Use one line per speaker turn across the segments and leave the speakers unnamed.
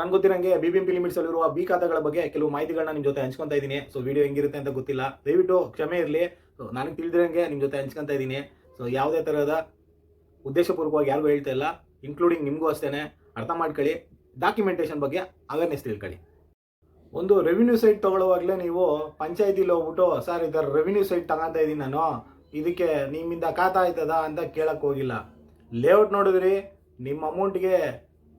ನನ್ಗೆ ಗೊತ್ತಿರಂಗೆ B B M P limits ಅಲ್ಲಿರುವ B ಖಾತೆಗಳ ಬಗ್ಗೆ ಕೆಲವು ಮಾಹಿತಿಗಳನ್ನ ನಿಮ್ಮ ಜೊತೆ ಹಂಚ್ಕೊಂತ ಇದ್ದೀನಿ ಸೊ ವಿಡಿಯೋ ಹೆಂಗಿರುತ್ತೆ ಅಂತ ಗೊತ್ತಿಲ್ಲ. ದಯವಿಟ್ಟು ಕ್ಷಮೆ ಇರಲಿ. ಸೊ ನನಗೆ ತಿಳಿದಿರಂಗೆ ನಿಮ್ಮ ಜೊತೆ ಹಂಚ್ಕೊಂತ ಇದ್ದೀನಿ ಸೊ ಯಾವುದೇ ಥರದ ಉದ್ದೇಶಪೂರ್ವಕವಾಗಿ ಯಾರಿಗೂ ಹೇಳ್ತಾ ಇಲ್ಲ. ಇನ್ಕ್ಲೂಡಿಂಗ್ ನಿಮಗೂ ಅಷ್ಟೇ ಅರ್ಥ ಮಾಡ್ಕೊಳ್ಳಿ. ಡಾಕ್ಯುಮೆಂಟೇಷನ್ ಬಗ್ಗೆ ಅವೇರ್ನೆಸ್ ತಿಳ್ಕೊಳ್ಳಿ. ಒಂದು ರೆವಿನ್ಯೂ ಸೈಟ್ ತಗೊಳ್ಳುವಾಗಲೇ ನೀವು ಪಂಚಾಯತಿಲಿ ಹೋಗ್ಬಿಟ್ಟು, ಸರ್, ಇದರ ರೆವಿನ್ಯೂ ಸೈಟ್ ತಗೊಂತ ಇದ್ದೀನಿ ನಾನು. ಇದಕ್ಕೆ ನಿಮ್ಮಿಂದ ಖಾತಾ ಆಯ್ತದ ಅಂತ ಕೇಳಕ್ಕೆ ಹೋಗಿಲ್ಲ. ಲೇಔಟ್ ನೋಡಿದ್ರಿ. ನಿಮ್ಮ ಅಮೌಂಟ್ಗೆ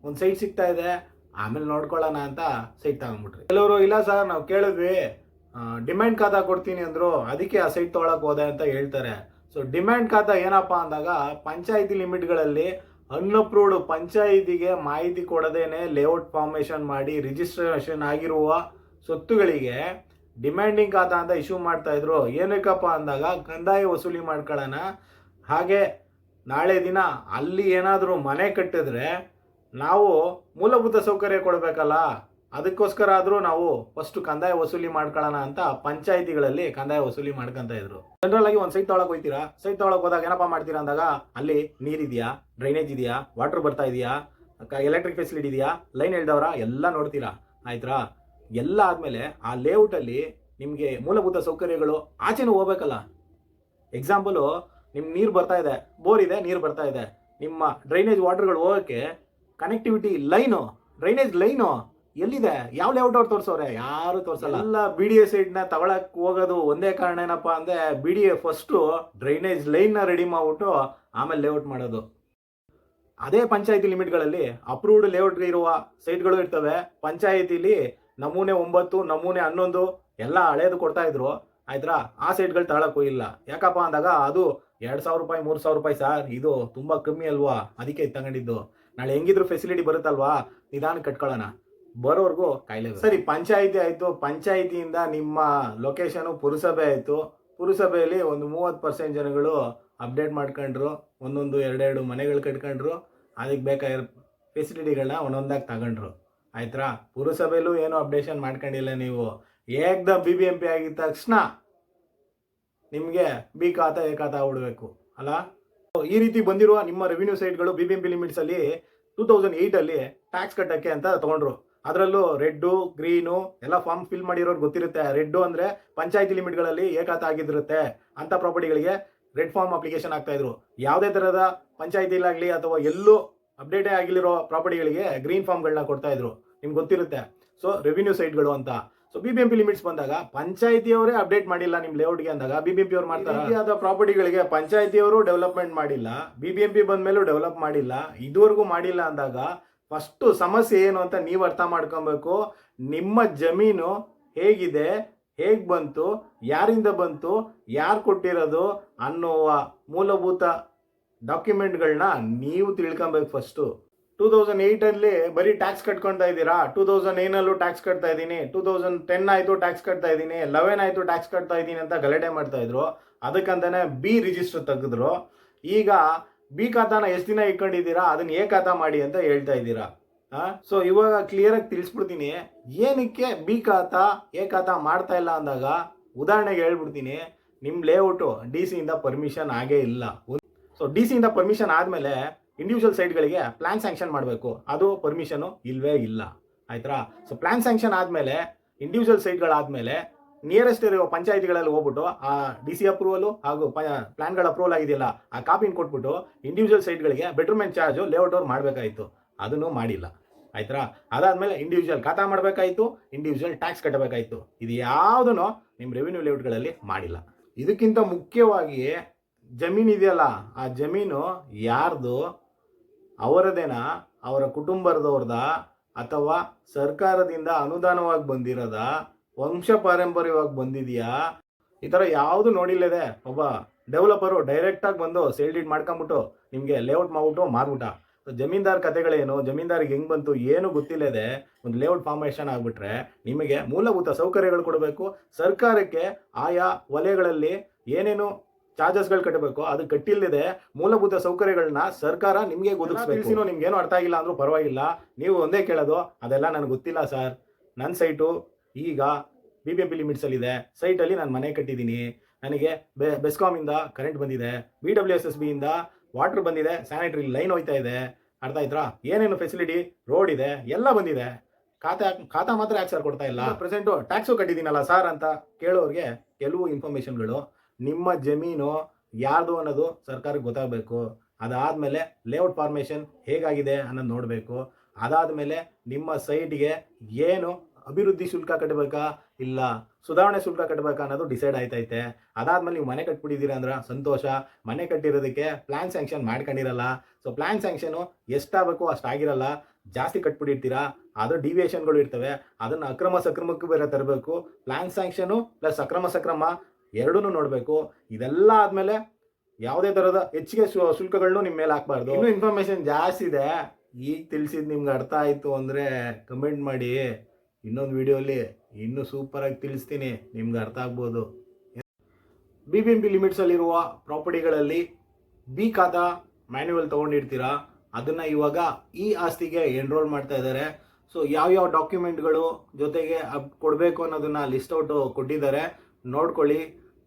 ಒಂದು ಸೈಟ್ ಸಿಗ್ತಾ ಇದೆ. ಆಮೇಲೆ ನೋಡ್ಕೊಳ್ಳೋಣ ಅಂತ ಸೈಟ್ ತಗೊಂಡ್ಬಿಟ್ರಿ. ಕೆಲವರು, ಇಲ್ಲ ಸರ್, ನಾವು ಕೇಳಿದ್ವಿ. ಡಿಮ್ಯಾಂಡ್ ಖಾತಾ ಕೊಡ್ತೀನಿ ಅಂದರು. ಅದಕ್ಕೆ ಆ ಸೈಟ್ ತೊಗೊಳಕ್ಕೆ ಹೋದೆ ಅಂತ ಹೇಳ್ತಾರೆ. ಸೊ ಡಿಮ್ಯಾಂಡ್ ಖಾತಾ ಏನಪ್ಪ ಅಂದಾಗ, ಪಂಚಾಯಿತಿ ಲಿಮಿಟ್ಗಳಲ್ಲಿ ಅನ್ಅಪ್ರೂವ್ಡ್ ಪಂಚಾಯಿತಿಗೆ ಮಾಹಿತಿ ಕೊಡದೇನೆ ಲೇಔಟ್ ಫಾರ್ಮೇಷನ್ ಮಾಡಿ ರಿಜಿಸ್ಟ್ರೇಷನ್ ಆಗಿರುವ ಸ್ವತ್ತುಗಳಿಗೆ ಡಿಮ್ಯಾಂಡಿಂಗ್ ಖಾತಾ ಅಂತ ಇಶ್ಯೂ ಮಾಡ್ತಾ ಇದ್ರು. ಏನಕ್ಕಪ್ಪ ಅಂದಾಗ, ಕಂದಾಯ ವಸೂಲಿ ಮಾಡ್ಕೊಳ್ಳೋಣ. ಹಾಗೆ ನಾಳೆ ದಿನ ಅಲ್ಲಿ ಏನಾದರೂ ಮನೆ ಕಟ್ಟಿದ್ರೆ ನಾವು ಮೂಲಭೂತ ಸೌಕರ್ಯ ಕೊಡಬೇಕಲ್ಲ? ಅದಕ್ಕೋಸ್ಕರ ಆದರೂ ನಾವು ಫಸ್ಟ್ ಕಂದಾಯ ವಸೂಲಿ ಮಾಡ್ಕೊಳ್ಳೋಣ ಅಂತ ಪಂಚಾಯಿತಿಗಳಲ್ಲಿ ಕಂದಾಯ ವಸೂಲಿ ಮಾಡ್ಕೊಂತ ಇದ್ರು. ಜನರಲ್ ಆಗಿ ಒಂದು ಸೈಟ್ ಒಳಗೆ ಹೋಗ್ತೀರಾ? ಸೈಟ್ ಒಳಗೆ ಹೋದಾಗ ಏನಪ್ಪ ಮಾಡ್ತೀರಾ ಅಂದಾಗ ಅಲ್ಲಿ ನೀರಿದೆಯಾ ಡ್ರೈನೇಜ್ ಇದೆಯಾ? ವಾಟರ್ ಬರ್ತಾ ಇದೆಯಾ? ಎಲೆಕ್ಟ್ರಿಕ್ ಫೆಸಿಲಿಟಿ ಇದೆಯಾ? ಲೈನ್ ಎಳ್ದವ್ರ ಎಲ್ಲ ನೋಡ್ತೀರಾ? ಆಯ್ತಾ ಎಲ್ಲ ಆದಮೇಲೆ ಆ ಲೇಔಟಲ್ಲಿ ನಿಮಗೆ ಮೂಲಭೂತ ಸೌಕರ್ಯಗಳು ಆಚೆನೂ ಹೋಗ್ಬೇಕಲ್ಲ. ಎಕ್ಸಾಂಪಲು ನಿಮ್ಮ ನೀರು ಬರ್ತಾ ಇದೆ. ಬೋರ್ ಇದೆ, ನೀರು ಬರ್ತಾ ಇದೆ. ನಿಮ್ಮ ಡ್ರೈನೇಜ್ ವಾಟರ್ಗಳು ಹೋಗೋಕ್ಕೆ ಕನೆಕ್ಟಿವಿಟಿ ಲೈನು ಡ್ರೈನೇಜ್ ಲೈನು ಎಲ್ಲಿದೆ? ಯಾವ ಲೇಔಟ್ ಅವ್ರು ತೋರಿಸೋರೆ ಯಾರು ತೋರಿಸಲ್ಲ. ಎಲ್ಲ ಬಿ ಡಿ ಎ ಸೈಡ್ನ ತಗೊಳಕ್ ಹೋಗೋದು ಒಂದೇ ಕಾರಣ ಏನಪ್ಪ ಅಂದ್ರೆ B D A first drainage ಲೈನ್ನ ರೆಡಿ ಮಾಡ್ಬಿಟ್ಟು ಆಮೇಲೆ ಲೇಔಟ್ ಮಾಡೋದು. ಅದೇ ಪಂಚಾಯತಿ ಲಿಮಿಟ್ಗಳಲ್ಲಿ ಅಪ್ರೂವ್ಡ್ ಲೇಔಟ್ ಇರುವ ಸೈಟ್ಗಳು ಇರ್ತವೆ. ಪಂಚಾಯತಿಲಿ ನಮೂನೆ ಒಂಬತ್ತು ನಮೂನೆ ಹನ್ನೊಂದು ಎಲ್ಲ ಹಳೇದು ಕೊಡ್ತಾ ಇದ್ರು. ಆಯ್ತಾ ಆ ಸೈಟ್ಗಳು ತಗೊಳಕ್ ಇಲ್ಲ. ಯಾಕಪ್ಪ ಅಂದಾಗ ಅದು ಎರಡು ಸಾವಿರ ರೂಪಾಯಿ ಮೂರು ಸಾವಿರ ರೂಪಾಯಿ ಸರ್. ಇದು ತುಂಬಾ ಕಮ್ಮಿ ಅಲ್ವಾ? ಅದಕ್ಕೆ ತಗೊಂಡಿದ್ದು. ನಾಳೆ ಹೆಂಗಿದ್ರು ಫೆಸಿಲಿಟಿ ಬರುತ್ತಲ್ವಾ? ನಿಧಾನ ಕಟ್ಕೊಳ್ಳೋಣ ಬರೋರ್ಗು ಕಾಯಿಲೆ ಸರಿ ಪಂಚಾಯಿತಿ ಆಯಿತು. ಪಂಚಾಯಿತಿಯಿಂದ ನಿಮ್ಮ ಲೊಕೇಶನ್ ಪುರಸಭೆ ಆಯಿತು. ಪುರಸಭೆಯಲ್ಲಿ ಒಂದು ಮೂವತ್ತು ಪರ್ಸೆಂಟ್ ಜನಗಳು ಅಪ್ಡೇಟ್ ಮಾಡ್ಕೊಂಡ್ರು. ಒಂದೊಂದು ಎರಡೆರಡು ಮನೆಗಳು ಕಟ್ಕೊಂಡ್ರು. ಅದಕ್ಕೆ ಬೇಕಾಗಿರೋ ಫೆಸಿಲಿಟಿಗಳನ್ನ ಒಂದೊಂದಾಗಿ ತಗೊಂಡ್ರು. ಆಯ್ತಾ ಪುರಸಭೆಯಲ್ಲೂ ಏನೂ ಅಪ್ಡೇಷನ್ ಮಾಡ್ಕೊಂಡಿಲ್ಲ ನೀವು. ಏಕ್ದ ಬಿ ಬಿ ಎಂ ಪಿ ಆಗಿದ ತಕ್ಷಣ ನಿಮಗೆ ಬಿ ಖಾತಾ ಎ ಖಾತಾ ಬಿಡಬೇಕು ಅಲ್ಲ? ಈ ರೀತಿ ಬಂದಿರುವ ನಿಮ್ಮ ರೆವಿನ್ಯೂ ಸೈಟ್ಗಳು ಬಿ ಬಿ ಎಂ ಪಿ ಲಿಮಿಟ್ಸಲ್ಲಿ ಟೂ ತೌಸಂಡ್ ಏಯ್ಟಲ್ಲಿ ಟ್ಯಾಕ್ಸ್ ಕಟ್ಟಕ್ಕೆ ಅಂತ ತಗೊಂಡ್ರು. ಅದರಲ್ಲೂ ರೆಡ್ಡು, ಗ್ರೀನು ಎಲ್ಲ ಫಾರ್ಮ್ ಫಿಲ್ ಮಾಡಿರೋರು ಗೊತ್ತಿರುತ್ತೆ. ರೆಡ್ಡು ಅಂದ್ರೆ ಪಂಚಾಯತಿ ಲಿಮಿಟ್ಗಳಲ್ಲಿ ಏಕಾತ ಆಗಿದಿರುತ್ತೆ ಅಂತ ಪ್ರಾಪರ್ಟಿಗಳಿಗೆ ರೆಡ್ ಫಾರ್ಮ್ ಅಪ್ಲಿಕೇಶನ್ ಆಗ್ತಾ ಇದ್ರು. ಯಾವುದೇ ತರಹದ ಪಂಚಾಯತಿಲಾಗ್ಲಿ ಅಥವಾ ಎಲ್ಲೂ ಅಪ್ಡೇಟೇ ಆಗಿರೋ ಪ್ರಾಪರ್ಟಿಗಳಿಗೆ ಗ್ರೀನ್ ಫಾರ್ಮ್ಗಳನ್ನ ಕೊಡ್ತಾ ಇದ್ರು. ನಿಮ್ಗೆ ಗೊತ್ತಿರುತ್ತೆ. ಸೊ ರೆವಿನ್ಯೂ ಸೈಟ್ಗಳು ಅಂತ. So B B M P limits ಬಂದಾಗ ಪಂಚಾಯತಿಯವರೇ ಅಪ್ಡೇಟ್ ಮಾಡಿಲ್ಲ ನಿಮ್ಮ ಲೇಔಟ್ಗೆ ಅಂದಾಗ ಬಿ ಬಿ ಎಂ ಪಿ ಅವ್ರು ಮಾಡ್ತಾರೆ? ಪ್ರಾಪರ್ಟಿಗಳಿಗೆ ಪಂಚಾಯತಿಯವರು ಡೆವಲಪ್ಮೆಂಟ್ ಮಾಡಿಲ್ಲ ಬಿ ಬಿ ಎಂ ಪಿ ಬಂದ ಮೇಲೂ ಡೆವಲಪ್ ಮಾಡಿಲ್ಲ, ಇದುವರೆಗೂ ಮಾಡಿಲ್ಲ ಅಂದಾಗ ಫಸ್ಟು ಸಮಸ್ಯೆ ಏನು ಅಂತ ನೀವು ಅರ್ಥ ಮಾಡ್ಕೊಬೇಕು. ನಿಮ್ಮ ಜಮೀನು ಹೇಗಿದೆ, ಹೇಗೆ ಬಂತು, ಯಾರಿಂದ ಬಂತು, ಯಾರು ಕೊಟ್ಟಿರೋದು ಅನ್ನುವ ಮೂಲಭೂತ ಡಾಕ್ಯುಮೆಂಟ್ಗಳನ್ನ ನೀವು ತಿಳ್ಕೊಬೇಕು ಫಸ್ಟು ಟೂ ತೌಸಂಡ್ ಏಯ್ಟಲ್ಲಿ ಬರೀ ಟ್ಯಾಕ್ಸ್ ಕಟ್ಕೊಂತ ಇದ್ದೀರಾ? ಟೂ ತೌಸಂಡ್ ನೈನಲ್ಲೂ ಟ್ಯಾಕ್ಸ್ ಕಟ್ತಾ ಇದ್ದೀನಿ. ಟೂ ತೌಸಂಡ್ ಟೆನ್ ಆಯಿತು ಟ್ಯಾಕ್ಸ್ ಕಟ್ತಾ ಇದ್ದೀನಿ. ಲೆವೆನ್ ಆಯಿತು ಟ್ಯಾಕ್ಸ್ ಕಟ್ತಾ ಇದ್ದೀನಿ ಅಂತ ಗಲಾಟೆ ಮಾಡ್ತಾ ಇದ್ರು. ಅದಕ್ಕಂತಾನೆ ಬಿ ರಿಜಿಸ್ಟರ್ ತೆಗೆದ್ರು. ಈಗ ಬಿ ಖಾತಾನ ಎಷ್ಟು ದಿನ ಇಟ್ಕೊಂಡಿದ್ದೀರಾ? ಅದನ್ನ ಎ ಖಾತಾ ಮಾಡಿ ಅಂತ ಹೇಳ್ತಾ ಇದ್ದೀರಾ. ಸೊ ಇವಾಗ ಕ್ಲಿಯರಾಗಿ ತಿಳಿಸ್ಬಿಡ್ತೀನಿ. ಏನಕ್ಕೆ ಬಿ ಖಾತಾ ಎ ಖಾತಾ ಮಾಡ್ತಾ ಇಲ್ಲ ಅಂದಾಗ ಉದಾಹರಣೆಗೆ ಹೇಳ್ಬಿಡ್ತೀನಿ. ನಿಮ್ಮ ಲೇಔಟು ಡಿ ಸಿಯಿಂದ ಪರ್ಮಿಷನ್ ಆಗೇ ಇಲ್ಲ. ಸೊ ಡಿ ಸಿಯಿಂದ ಪರ್ಮಿಷನ್ ಆದಮೇಲೆ ಇಂಡಿವಿಜುವಲ್ ಸೈಟ್ಗಳಿಗೆ ಪ್ಲಾನ್ ಸ್ಯಾಂಕ್ಷನ್ ಮಾಡಬೇಕು. ಅದು ಪರ್ಮಿಷನು ಇಲ್ಲವೇ ಇಲ್ಲ. ಆಯ್ತಾ ಸೊ ಪ್ಲಾನ್ ಸ್ಯಾಂಕ್ಷನ್ ಆದಮೇಲೆ ಇಂಡಿವಿಜುವಲ್ ಸೈಟ್ಗಳಾದಮೇಲೆ ನಿಯರೆಸ್ಟ್ ಇರೋ ಪಂಚಾಯತಿಗಳಲ್ಲಿ ಹೋಗ್ಬಿಟ್ಟು, ಆ ಡಿ ಸಿ ಅಪ್ರೂವಲು ಹಾಗೂ ಪ್ಲಾನ್ಗಳ ಅಪ್ರೂವಲ್ ಆಗಿದೆಯಲ್ಲ, ಆ ಕಾಪಿನ ಕೊಟ್ಬಿಟ್ಟು ಇಂಡಿವಿಜುವಲ್ ಸೈಟ್ಗಳಿಗೆ ಬೆಟರ್ಮೆಂಟ್ ಚಾರ್ಜು ಲೇಔಟ್ ಅವ್ರು ಮಾಡಬೇಕಾಯಿತು. ಅದನ್ನು ಮಾಡಿಲ್ಲ. ಆಯ್ತಾ ಅದಾದಮೇಲೆ ಇಂಡಿವಿಜುವಲ್ ಖಾತಾ ಮಾಡಬೇಕಾಯಿತು ಇಂಡಿವಿಜುವಲ್ ಟ್ಯಾಕ್ಸ್ ಕಟ್ಟಬೇಕಾಯಿತು. ಇದು ಯಾವುದೂ ನಿಮ್ಮ ರೆವಿನ್ಯೂ ಲೇಔಟ್ಗಳಲ್ಲಿ ಮಾಡಿಲ್ಲ. ಇದಕ್ಕಿಂತ ಮುಖ್ಯವಾಗಿ ಜಮೀನು ಇದೆಯಲ್ಲ, ಆ ಜಮೀನು ಯಾರ್ದು? ಅವರದೇನ? ಅವರ ಕುಟುಂಬದವ್ರದ? ಅಥವಾ ಸರ್ಕಾರದಿಂದ ಅನುದಾನವಾಗಿ ಬಂದಿರೋದ? ವಂಶ ಪಾರಂಪರ್ಯವಾಗಿ ಬಂದಿದೆಯಾ? ಈ ಥರ ಯಾವುದು ನೋಡಿಲ್ಲದೆ. ಒಬ್ಬ ಡೆವಲಪರು ಡೈರೆಕ್ಟಾಗಿ ಬಂದು ಸೇಲ್ ಡೀಡ್ ಮಾಡ್ಕೊಂಬಿಟ್ಟು ನಿಮಗೆ ಲೇಔಟ್ ಮಾಡ್ಬಿಟ್ಟು ಮಾರ್ಬಿಟ್ಟ. ಜಮೀನ್ದಾರ್ ಕತೆಗಳೇನು? ಜಮೀನ್ದಾರಿಗೆ ಹೆಂಗೆ ಬಂತು? ಏನು ಗೊತ್ತಿಲ್ಲದೆ. ಒಂದು ಲೇಔಟ್ ಫಾರ್ಮೇಷನ್ ಆಗಿಬಿಟ್ರೆ ನಿಮಗೆ ಮೂಲಭೂತ ಸೌಕರ್ಯಗಳು ಕೊಡಬೇಕು. ಸರ್ಕಾರಕ್ಕೆ ಆಯಾ ವಲಯಗಳಲ್ಲಿ ಏನೇನು ಚಾರ್ಜಸ್ಗಳು ಕಟ್ಟಬೇಕು. ಅದು ಕಟ್ಟಿಲ್ಲದೆ ಮೂಲಭೂತ ಸೌಕರ್ಯಗಳನ್ನ ಸರ್ಕಾರ ನಿಮಗೆ ಒದಗಿಸ್ಬೇಕು ನಿಮ್ಗೆ ಏನು ಅರ್ಥ ಆಗಿಲ್ಲ ಅಂದ್ರೂ ಪರವಾಗಿಲ್ಲ. ನೀವು ಒಂದೇ ಕೇಳೋದು ಅದೆಲ್ಲ ನನಗೆ ಗೊತ್ತಿಲ್ಲ ಸರ್. ನನ್ನ ಸೈಟು ಈಗ ಬಿ ಬಿ ಎಂ ಪಿ ಲಿಮಿಟ್ಸಲ್ಲಿದೆ. ಸೈಟಲ್ಲಿ ನಾನು ಮನೆ ಕಟ್ಟಿದ್ದೀನಿ. ನನಗೆ ಬೆ ಬೆಸ್ಕಾಮಿಂದ ಕರೆಂಟ್ ಬಂದಿದೆ. ಬಿ ಡಬ್ಲ್ಯೂ ಎಸ್ ಎಸ್ ಬಿಯಿಂದ ವಾಟರ್ ಬಂದಿದೆ. ಸ್ಯಾನಿಟರಿ ಲೈನ್ ಹೋಯ್ತಾ ಇದೆ. ಅರ್ಥ ಆಯ್ತಾ? ಏನೇನು ಫೆಸಿಲಿಟಿ ರೋಡ್ ಇದೆ ಎಲ್ಲ ಬಂದಿದೆ. ಖಾತೆ ಖಾತಾ ಮಾತ್ರ ಯಾಕೆ ಸರ್ ಕೊಡ್ತಾ ಇಲ್ಲ? ಪ್ರೆಸೆಂಟು ಟ್ಯಾಕ್ಸು ಕಟ್ಟಿದ್ದೀನಲ್ಲ ಸರ್ ಅಂತ ಕೇಳೋರಿಗೆ ಕೆಲವು ಇನ್ಫಾರ್ಮೇಷನ್ಗಳು ನಿಮ್ಮ ಜಮೀನು ಯಾರ್ದು ಅನ್ನೋದು ಸರ್ಕಾರಕ್ಕೆ ಗೊತ್ತಾಗಬೇಕು. ಅದಾದಮೇಲೆ ಲೇಔಟ್ ಫಾರ್ಮೇಷನ್ ಹೇಗಾಗಿದೆ ಅನ್ನೋದು ನೋಡಬೇಕು. ಅದಾದಮೇಲೆ ನಿಮ್ಮ ಸೈಟ್ಗೆ ಏನು ಅಭಿವೃದ್ಧಿ ಶುಲ್ಕ ಕಟ್ಟಬೇಕಾ ಇಲ್ಲ ಸುಧಾರಣೆ ಶುಲ್ಕ ಕಟ್ಟಬೇಕಾ ಅನ್ನೋದು ಡಿಸೈಡ್ ಆಯ್ತೈತೆ. ಅದಾದಮೇಲೆ ನೀವು ಮನೆ ಕಟ್ಬಿಟ್ಟಿದ್ದೀರಾ ಅಂದ್ರೆ ಸಂತೋಷ. ಮನೆ ಕಟ್ಟಿರೋದಕ್ಕೆ ಪ್ಲ್ಯಾನ್ ಸ್ಯಾಂಕ್ಷನ್ ಮಾಡ್ಕೊಂಡಿರಲ್ಲ. ಸೊ ಪ್ಲ್ಯಾನ್ ಸ್ಯಾಂಕ್ಷನು ಎಷ್ಟಾಗಬೇಕು ಅಷ್ಟಾಗಿರಲ್ಲ. ಜಾಸ್ತಿ ಕಟ್ಬಿಟ್ಟಿರ್ತೀರಾ? ಅದು ಡಿವಿಯೇಷನ್ಗಳು ಇರ್ತವೆ. ಅದನ್ನು ಅಕ್ರಮ ಸಕ್ರಮಕ್ಕೂ ಬೇರೆ ತರಬೇಕು. ಪ್ಲ್ಯಾನ್ ಸ್ಯಾಂಕ್ಷನು ಪ್ಲಸ್ ಅಕ್ರಮ ಸಕ್ರಮ ಎರಡೂ ನೋಡಬೇಕು. ಇದೆಲ್ಲ ಆದಮೇಲೆ ಯಾವುದೇ ಥರದ ಹೆಚ್ಚಿಗೆ ಶುಲ್ಕಗಳನ್ನು ನಿಮ್ಮ ಮೇಲೆ ಹಾಕ್ಬಾರ್ದು. ಇನ್ನೂ ಇನ್ಫಾರ್ಮೇಷನ್ ಜಾಸ್ತಿ ಇದೆ. ಈಗ ತಿಳಿಸಿದ್ ನಿಮ್ಗೆ ಅರ್ಥ ಆಯಿತು ಅಂದರೆ ಕಮೆಂಟ್ ಮಾಡಿ. ಇನ್ನೊಂದು ವಿಡಿಯೋಲಿ ಇನ್ನೂ ಸೂಪರಾಗಿ ತಿಳಿಸ್ತೀನಿ. ನಿಮ್ಗೆ ಅರ್ಥ ಆಗ್ಬೋದು. ಬಿ ಬಿ ಎಂ ಪಿ ಲಿಮಿಟ್ಸಲ್ಲಿರುವ ಪ್ರಾಪರ್ಟಿಗಳಲ್ಲಿ ಬಿ ಖಾತಾ ಮ್ಯಾನ್ಯುವಲ್ ತೊಗೊಂಡಿರ್ತೀರಾ? ಅದನ್ನು ಇವಾಗ ಈ ಆಸ್ತಿಗೆ ಎನ್ರೋಲ್ ಮಾಡ್ತಾ ಇದ್ದಾರೆ. ಸೊ ಯಾವ್ಯಾವ ಡಾಕ್ಯುಮೆಂಟ್ಗಳು ಜೊತೆಗೆ ಅಪ್ ಕೊಡಬೇಕು ಅನ್ನೋದನ್ನ ಲಿಸ್ಟ್ ಔಟ್ ಕೊಟ್ಟಿದ್ದಾರೆ. ನೋಡ್ಕೊಳ್ಳಿ.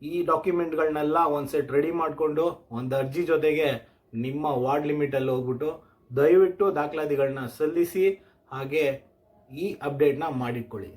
ಈ ಡಾಕ್ಯುಮೆಂಟ್ಗಳನ್ನೆಲ್ಲ ಒಂದು ಸೆಟ್ ರೆಡಿ ಮಾಡಿಕೊಂಡು ಒಂದು ಅರ್ಜಿ ಜೊತೆಗೆ ನಿಮ್ಮ ವಾರ್ಡ್ ಲಿಮಿಟಲ್ಲಿ ಹೋಗ್ಬಿಟ್ಟು ದಯವಿಟ್ಟು ದಾಖಲಾತಿಗಳನ್ನ ಸಲ್ಲಿಸಿ ಹಾಗೆ ಈ ಅಪ್ಡೇಟ್ನ ಮಾಡಿಟ್ಕೊಳ್ಳಿ